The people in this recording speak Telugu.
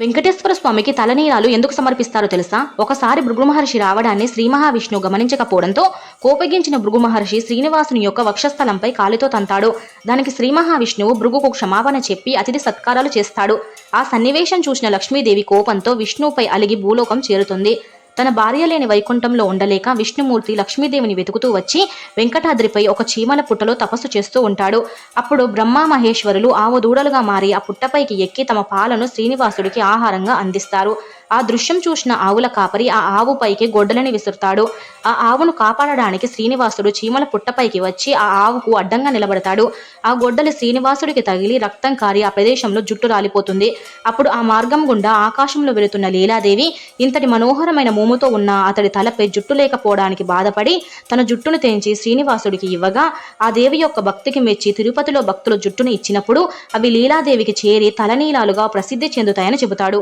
వెంకటేశ్వర స్వామికి తలనీలాలు ఎందుకు సమర్పిస్తారో తెలుసా? ఒకసారి భృగుమహర్షి రావడాన్ని శ్రీ మహావిష్ణువు గమనించకపోవడంతో కోపగించిన భృగు మహర్షి శ్రీనివాసుని యొక్క వక్షస్థలంపై కాలితో తంతాడు. దానికి శ్రీ మహావిష్ణువు భృగుకు క్షమాపణ చెప్పి అతిథి సత్కారాలు చేస్తాడు. ఆ సన్నివేశం చూసిన లక్ష్మీదేవి కోపంతో విష్ణువుపై అలిగి భూలోకం చేరుతుంది. తన భార్య లేని వైకుంఠంలో ఉండలేక విష్ణుమూర్తి లక్ష్మీదేవిని వెతుకుతూ వచ్చి వెంకటాద్రిపై ఒక చీమల పుట్టలో తపస్సు చేస్తూ ఉంటాడు. అప్పుడు బ్రహ్మ మహేశ్వరులు ఆవు దూడలుగా మారి ఆ పుట్టపైకి ఎక్కి తమ పాలను శ్రీనివాసుడికి ఆహారంగా అందిస్తారు. ఆ దృశ్యం చూసిన ఆవుల కాపరి ఆ ఆవు పైకి గొడ్డలని విసురుతాడు. ఆ ఆవును కాపాడడానికి శ్రీనివాసుడు చీమల పుట్టపైకి వచ్చి ఆ ఆవుకు అడ్డంగా నిలబడతాడు. ఆ గొడ్డలి శ్రీనివాసుడికి తగిలి రక్తం కారి ఆ ప్రదేశంలో జుట్టు రాలిపోతుంది. అప్పుడు ఆ మార్గం గుండా ఆకాశంలో వెళుతున్న లీలాదేవి ఇంతటి మనోహరమైన మోముతో ఉన్న అతడి తలపై జుట్టు లేకపోవడానికి బాధపడి తన జుట్టును తెంచి శ్రీనివాసుడికి ఇవ్వగా ఆ దేవి యొక్క భక్తికి మెచ్చి తిరుపతిలో భక్తులు జుట్టును ఇచ్చినప్పుడు అవి లీలాదేవికి చేరి తలనీలాలుగా ప్రసిద్ధి చెందుతాయని చెబుతాడు.